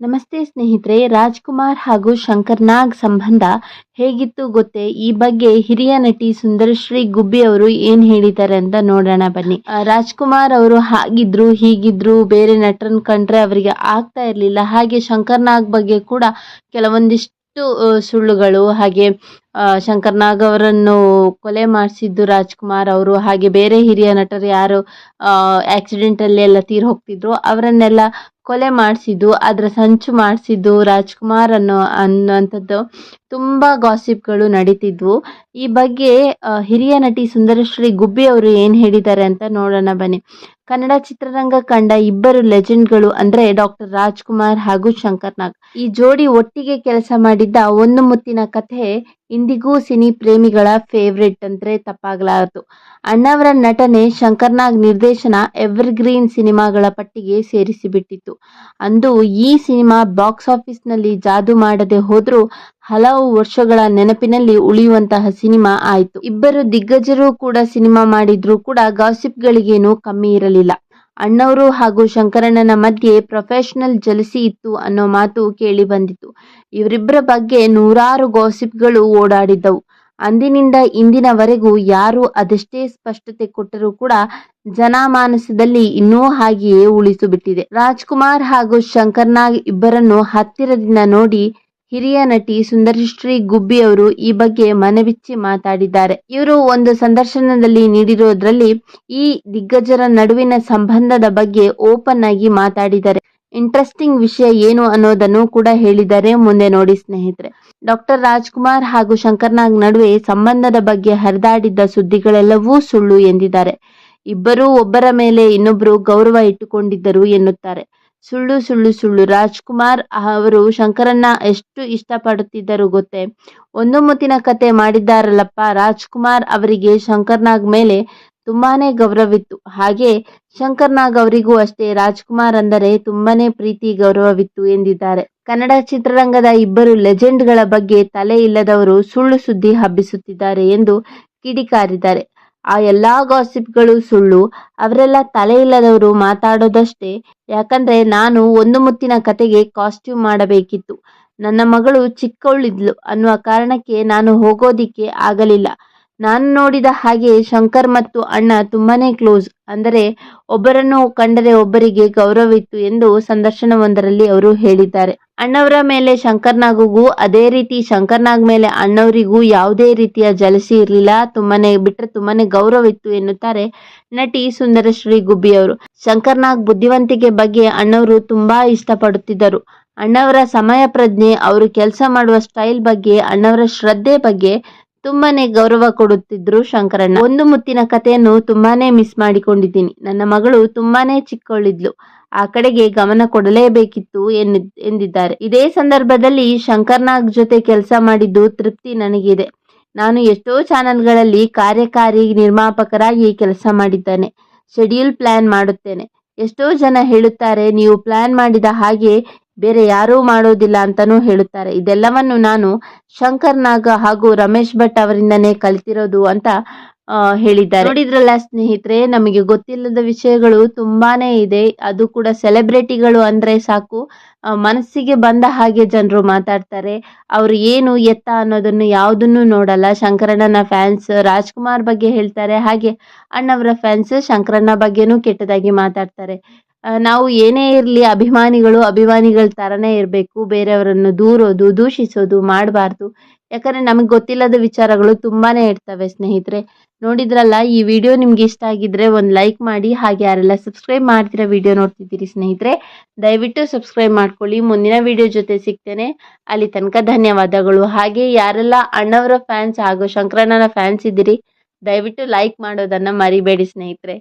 ನಮಸ್ತೆ ಸ್ನೇಹಿತರೆ, ರಾಜ್ಕುಮಾರ್ ಹಾಗೂ ಶಂಕರ್ ನಾಗ್ ಸಂಬಂಧ ಹೇಗಿತ್ತು ಗೊತ್ತೇ? ಈ ಬಗ್ಗೆ ಹಿರಿಯ ನಟಿ ಸುಂದರಶ್ರೀ ಗುಬ್ಬಿ ಅವರು ಏನ್ ಹೇಳಿದ್ದಾರೆ ಅಂತ ನೋಡೋಣ ಬನ್ನಿ. ರಾಜ್ಕುಮಾರ್ ಅವರು ಹಾಗಿದ್ರು, ಹೀಗಿದ್ರು, ಬೇರೆ ನಟರನ್ನ ಕಂಡ್ರೆ ಅವರಿಗೆ ಆಗ್ತಾ ಇರಲಿಲ್ಲ. ಹಾಗೆ ಶಂಕರ್ ನಾಗ್ ಬಗ್ಗೆ ಕೂಡ ಕೆಲವೊಂದಿಷ್ಟು ಆ, ಸುಳ್ಳುಗಳು ಹಾಗೆ ಶಂಕರ್ನಾಗ್ ಶಂಕರ್ ನಾಗ್ ಅವರನ್ನು ಕೊಲೆ ಮಾಡಿಸಿದ್ದು ರಾಜ್ಕುಮಾರ್ ಅವರು ಹಾಗೆ ಬೇರೆ ಹಿರಿಯ ನಟರು ಯಾರು ಆಕ್ಸಿಡೆಂಟ್ ಅಲ್ಲಿ ಎಲ್ಲ ತೀರಿ ಹೋಗ್ತಿದ್ರು ಅವರನ್ನೆಲ್ಲ ಕೊಲೆ ಮಾಡಿಸಿದ್ದು ಅದರ ಸಂಚು ಮಾಡಿಸಿದ್ದು ರಾಜ್ಕುಮಾರ್ ಅನ್ನೋ ಅನ್ನುವಂಥದ್ದು ತುಂಬ ಗಾಸಿಪ್ಗಳು ನಡೀತಿದ್ವು. ಈ ಬಗ್ಗೆ ಹಿರಿಯ ನಟಿ ಸುಂದರಶ್ರೀ ಗುಬ್ಬಿ ಅವರು ಏನು ಹೇಳಿದ್ದಾರೆ ಅಂತ ನೋಡೋಣ ಬನ್ನಿ. ಕನ್ನಡ ಚಿತ್ರರಂಗ ಕಂಡ ಇಬ್ಬರು ಲೆಜೆಂಡ್ಗಳು ಅಂದ್ರೆ ಡಾಕ್ಟರ್ ರಾಜ್ಕುಮಾರ್ ಹಾಗೂ ಶಂಕರ್ ನಾಗ್. ಈ ಜೋಡಿ ಒಟ್ಟಿಗೆ ಕೆಲಸ ಮಾಡಿದ್ದ ಒಂದು ಮುತ್ತಿನ ಕಥೆ ಇಂದಿಗೂ ಸಿನಿ ಪ್ರೇಮಿಗಳ ಫೇವ್ರೆಟ್ ಅಂದ್ರೆ ತಪ್ಪಾಗಲಾರದು. ಅಣ್ಣವರ ನಟನೆ ಶಂಕರ್ನಾಗ್ ನಿರ್ದೇಶನ ಎವರ್ಗ್ರೀನ್ ಸಿನಿಮಾಗಳ ಪಟ್ಟಿಗೆ ಸೇರಿಸಿಬಿಟ್ಟಿತ್ತು. ಅಂದು ಈ ಸಿನಿಮಾ ಬಾಕ್ಸ್ ಆಫೀಸ್ನಲ್ಲಿ ಜಾದು ಮಾಡದೆ ಹೋದ್ರೂ ಹಲವು ವರ್ಷಗಳ ನೆನಪಿನಲ್ಲಿ ಉಳಿಯುವಂತಹ ಸಿನಿಮಾ ಆಯಿತು. ಇಬ್ಬರು ದಿಗ್ಗಜರು ಕೂಡ ಸಿನಿಮಾ ಮಾಡಿದ್ರು ಕೂಡ ಗಾಸಿಪ್ಗಳಿಗೇನು ಕಮ್ಮಿ ಇರಲಿಲ್ಲ. ಅಣ್ಣವರು ಹಾಗೂ ಶಂಕರಣ್ಣನ ಮಧ್ಯೆ ಪ್ರೊಫೆಷನಲ್ ಜಲಸಿ ಇತ್ತು ಅನ್ನೋ ಮಾತು ಕೇಳಿ ಬಂದಿತ್ತು. ಇವರಿಬ್ಬರ ಬಗ್ಗೆ ನೂರಾರು ಗಾಸಿಪ್ಗಳು ಓಡಾಡಿದ್ದವು. ಅಂದಿನಿಂದ ಇಂದಿನವರೆಗೂ ಯಾರು ಅದೆಷ್ಟೇ ಸ್ಪಷ್ಟತೆ ಕೊಟ್ಟರೂ ಕೂಡ ಜನಮಾನಸದಲ್ಲಿ ಇನ್ನೂ ಹಾಗೆಯೇ ಉಳಿಸಿಬಿಟ್ಟಿದೆ. ರಾಜ್ಕುಮಾರ್ ಹಾಗೂ ಶಂಕರ್ನಾಗ್ ಇಬ್ಬರನ್ನು ಹತ್ತಿರದಿಂದ ನೋಡಿ ಹಿರಿಯ ನಟಿ ಸುಂದರಶ್ರೀ ಗುಬ್ಬಿ ಅವರು ಈ ಬಗ್ಗೆ ಮನವಿಚ್ಚಿ ಮಾತಾಡಿದ್ದಾರೆ. ಇವರು ಒಂದು ಸಂದರ್ಶನದಲ್ಲಿ ನೀಡಿರೋದ್ರಲ್ಲಿ ಈ ದಿಗ್ಗಜರ ನಡುವಿನ ಸಂಬಂಧದ ಬಗ್ಗೆ ಓಪನ್ ಆಗಿ ಮಾತಾಡಿದ್ದಾರೆ. ಇಂಟ್ರೆಸ್ಟಿಂಗ್ ವಿಷಯ ಏನು ಅನ್ನೋದನ್ನು ಕೂಡ ಹೇಳಿದ್ದಾರೆ. ಮುಂದೆ ನೋಡಿ ಸ್ನೇಹಿತರೆ. ಡಾಕ್ಟರ್ ರಾಜ್ಕುಮಾರ್ ಹಾಗೂ ಶಂಕರ್ನಾಗ್ ನಡುವೆ ಸಂಬಂಧದ ಬಗ್ಗೆ ಹರಿದಾಡಿದ್ದ ಸುದ್ದಿಗಳೆಲ್ಲವೂ ಸುಳ್ಳು ಎಂದಿದ್ದಾರೆ. ಇಬ್ಬರೂ ಒಬ್ಬರ ಮೇಲೆ ಇನ್ನೊಬ್ಬರು ಗೌರವ ಇಟ್ಟುಕೊಂಡಿದ್ದರು ಎನ್ನುತ್ತಾರೆ. ಸುಳ್ಳು ಸುಳ್ಳು ಸುಳ್ಳು. ರಾಜ್ಕುಮಾರ್ ಅವರು ಶಂಕರನ್ನ ಎಷ್ಟು ಇಷ್ಟಪಡುತ್ತಿದ್ದರು ಗೊತ್ತೇ? ಒಂದು ಮುತ್ತಿನ ಕತೆ ಮಾಡಿದ್ದಾರಲ್ಲಪ್ಪ. ರಾಜ್ಕುಮಾರ್ ಅವರಿಗೆ ಶಂಕರ್ನಾಗ್ ಮೇಲೆ ತುಂಬಾನೇ ಗೌರವಿತ್ತು. ಹಾಗೆ ಶಂಕರ್ನಾಗ್ ಅವರಿಗೂ ಅಷ್ಟೇ. ರಾಜ್ಕುಮಾರ್ ಅಂದರೆ ತುಂಬಾನೇ ಪ್ರೀತಿ, ಗೌರವವಿತ್ತು ಎಂದಿದ್ದಾರೆ. ಕನ್ನಡ ಚಿತ್ರರಂಗದ ಇಬ್ಬರು ಲೆಜೆಂಡ್ಗಳ ಬಗ್ಗೆ ತಲೆ ಇಲ್ಲದವರು ಸುಳ್ಳು ಸುದ್ದಿ ಹಬ್ಬಿಸುತ್ತಿದ್ದಾರೆ ಎಂದು ಕಿಡಿಕಾರಿದ್ದಾರೆ. ಆ ಎಲ್ಲಾ ಗಾಸಿಪ್ಗಳು ಸುಳ್ಳು, ಅವರೆಲ್ಲ ತಲೆ ಇಲ್ಲದವರು ಮಾತಾಡೋದಷ್ಟೇ. ಯಾಕಂದ್ರೆ ನಾನು ಒಂದು ಮುತ್ತಿನ ಕತೆಗೆ ಕಾಸ್ಟ್ಯೂಮ್ ಮಾಡಬೇಕಿತ್ತು. ನನ್ನ ಮಗಳು ಚಿಕ್ಕವಳಿದ್ಲು ಅನ್ನುವ ಕಾರಣಕ್ಕೆ ನಾನು ಹೋಗೋದಿಕ್ಕೆ ಆಗಲಿಲ್ಲ. ನಾನು ನೋಡಿದ ಹಾಗೆ ಶಂಕರ್ ಮತ್ತು ಅಣ್ಣ ತುಂಬಾನೇ ಕ್ಲೋಸ್. ಅಂದರೆ ಒಬ್ಬರನ್ನು ಕಂಡರೆ ಒಬ್ಬರಿಗೆ ಗೌರವಿತ್ತು ಎಂದು ಸಂದರ್ಶನವೊಂದರಲ್ಲಿ ಅವರು ಹೇಳಿದ್ದಾರೆ. ಅಣ್ಣವರ ಮೇಲೆ ಶಂಕರ್ನಾಗುಗೂ, ಅದೇ ರೀತಿ ಶಂಕರ್ನಾಗ್ ಮೇಲೆ ಅಣ್ಣವರಿಗೂ ಯಾವುದೇ ರೀತಿಯ ಜಲಸಿ ಇರಲಿಲ್ಲ. ತುಂಬಾನೇ ಬಿಟ್ಟರೆ ತುಂಬಾನೇ ಗೌರವಿತ್ತು ಎನ್ನುತ್ತಾರೆ ನಟಿ ಸುಂದರಶ್ರೀ ಗುಬ್ಬಿ ಅವರು. ಶಂಕರ್ನಾಗ್ ಬುದ್ಧಿವಂತಿಕೆ ಬಗ್ಗೆ ಅಣ್ಣವರು ತುಂಬಾ ಇಷ್ಟಪಡುತ್ತಿದ್ದರು. ಅಣ್ಣವರ ಸಮಯ ಪ್ರಜ್ಞೆ ಅವರು ಕೆಲಸ ಮಾಡುವ ಸ್ಟೈಲ್ ಬಗ್ಗೆ, ಅಣ್ಣವರ ಶ್ರದ್ಧೆ ಬಗ್ಗೆ ತುಂಬಾನೇ ಗೌರವ ಕೊಡುತ್ತಿದ್ರು ಶಂಕರಣ್ಣ. ಒಂದು ಮುತ್ತಿನ ಕಥೆಯನ್ನು ತುಂಬಾನೇ ಮಿಸ್ ಮಾಡಿಕೊಂಡಿದ್ದೀನಿ. ನನ್ನ ಮಗಳು ತುಂಬಾನೇ ಚಿಕ್ಕೊಳ್ಳಿದ್ಲು ಆ ಕಡೆಗೆ ಗಮನ ಕೊಡಲೇಬೇಕಿತ್ತು ಎಂದಿದ್ದಾರೆ. ಇದೇ ಸಂದರ್ಭದಲ್ಲಿ ಶಂಕರ್ನಾಗ್ ಜೊತೆ ಕೆಲಸ ಮಾಡಿದ್ದು ತೃಪ್ತಿ ನನಗಿದೆ. ನಾನು ಎಷ್ಟೋ ಚಾನೆಲ್ಗಳಲ್ಲಿ ಕಾರ್ಯಕಾರಿ ನಿರ್ಮಾಪಕರಾಗಿ ಕೆಲಸ ಮಾಡಿದ್ದೇನೆ. ಶೆಡ್ಯೂಲ್ ಪ್ಲಾನ್ ಮಾಡುತ್ತೇನೆ. ಎಷ್ಟೋ ಜನ ಹೇಳುತ್ತಾರೆ, ನೀವು ಪ್ಲಾನ್ ಮಾಡಿದ ಹಾಗೆ ಬೇರೆ ಯಾರೂ ಮಾಡೋದಿಲ್ಲ ಅಂತಾನೂ ಹೇಳುತ್ತಾರೆ. ಇದೆಲ್ಲವನ್ನು ನಾನು ಶಂಕರ್ ನಾಗ ಹಾಗೂ ರಮೇಶ್ ಭಟ್ ಅವರಿಂದನೇ ಕಲಿತಿರೋದು ಅಂತ ಹೇಳಿದ್ದಾರೆ. ನೋಡಿದ್ರಲ್ಲ ಸ್ನೇಹಿತರೆ, ನಮಗೆ ಗೊತ್ತಿಲ್ಲದ ವಿಷಯಗಳು ತುಂಬಾನೇ ಇದೆ. ಅದು ಕೂಡ ಸೆಲೆಬ್ರಿಟಿಗಳು ಅಂದ್ರೆ ಸಾಕು. ಮನಸ್ಸಿಗೆ ಬಂದ ಹಾಗೆ ಜನರು ಮಾತಾಡ್ತಾರೆ. ಅವರು ಏನು ಎತ್ತ ಅನ್ನೋದನ್ನು ಯಾವುದನ್ನು ನೋಡಲ್ಲ. ಶಂಕರಣ್ಣನ ಫ್ಯಾನ್ಸ್ ರಾಜ್ಕುಮಾರ್ ಬಗ್ಗೆ ಹೇಳ್ತಾರೆ. ಹಾಗೆ ಅಣ್ಣವರ ಫ್ಯಾನ್ಸ್ ಶಂಕರಣ್ಣ ಬಗ್ಗೆನೂ ಕೆಟ್ಟದಾಗಿ ಮಾತಾಡ್ತಾರೆ. ನಾವು ಏನೇ ಇರಲಿ ಅಭಿಮಾನಿಗಳು ಅಭಿಮಾನಿಗಳ ಥರನೇ ಇರಬೇಕು, ಬೇರೆಯವರನ್ನು ದೂರೋದು, ದೂಷಿಸೋದು, ಮಾಡಬಾರ್ದು. ಯಾಕಂದರೆ ನಮಗೆ ಗೊತ್ತಿಲ್ಲದ ವಿಚಾರಗಳು ತುಂಬಾನೇ ಇರ್ತವೆ ಸ್ನೇಹಿತರೆ. ನೋಡಿದ್ರಲ್ಲ, ಈ ವಿಡಿಯೋ ನಿಮ್ಗೆ ಇಷ್ಟ ಆಗಿದ್ರೆ ಒಂದು ಲೈಕ್ ಮಾಡಿ, ಹಾಗೆ ಯಾರೆಲ್ಲ ಸಬ್ಸ್ಕ್ರೈಬ್ ಮಾಡ್ತಿರೋ ವಿಡಿಯೋ ನೋಡ್ತಿದ್ದೀರಿ ಸ್ನೇಹಿತರೆ, ದಯವಿಟ್ಟು ಸಬ್ಸ್ಕ್ರೈಬ್ ಮಾಡ್ಕೊಳ್ಳಿ. ಮುಂದಿನ ವಿಡಿಯೋ ಜೊತೆ ಸಿಗ್ತೇನೆ. ಅಲ್ಲಿ ತನಕ ಧನ್ಯವಾದಗಳು. ಹಾಗೆ ಯಾರೆಲ್ಲ ಅಣ್ಣವರ ಫ್ಯಾನ್ಸ್ ಹಾಗೂ ಶಂಕರಣ್ಣನ ಫ್ಯಾನ್ಸ್ ಇದ್ದೀರಿ, ದಯವಿಟ್ಟು ಲೈಕ್ ಮಾಡೋದನ್ನು ಮರಿಬೇಡಿ ಸ್ನೇಹಿತರೆ.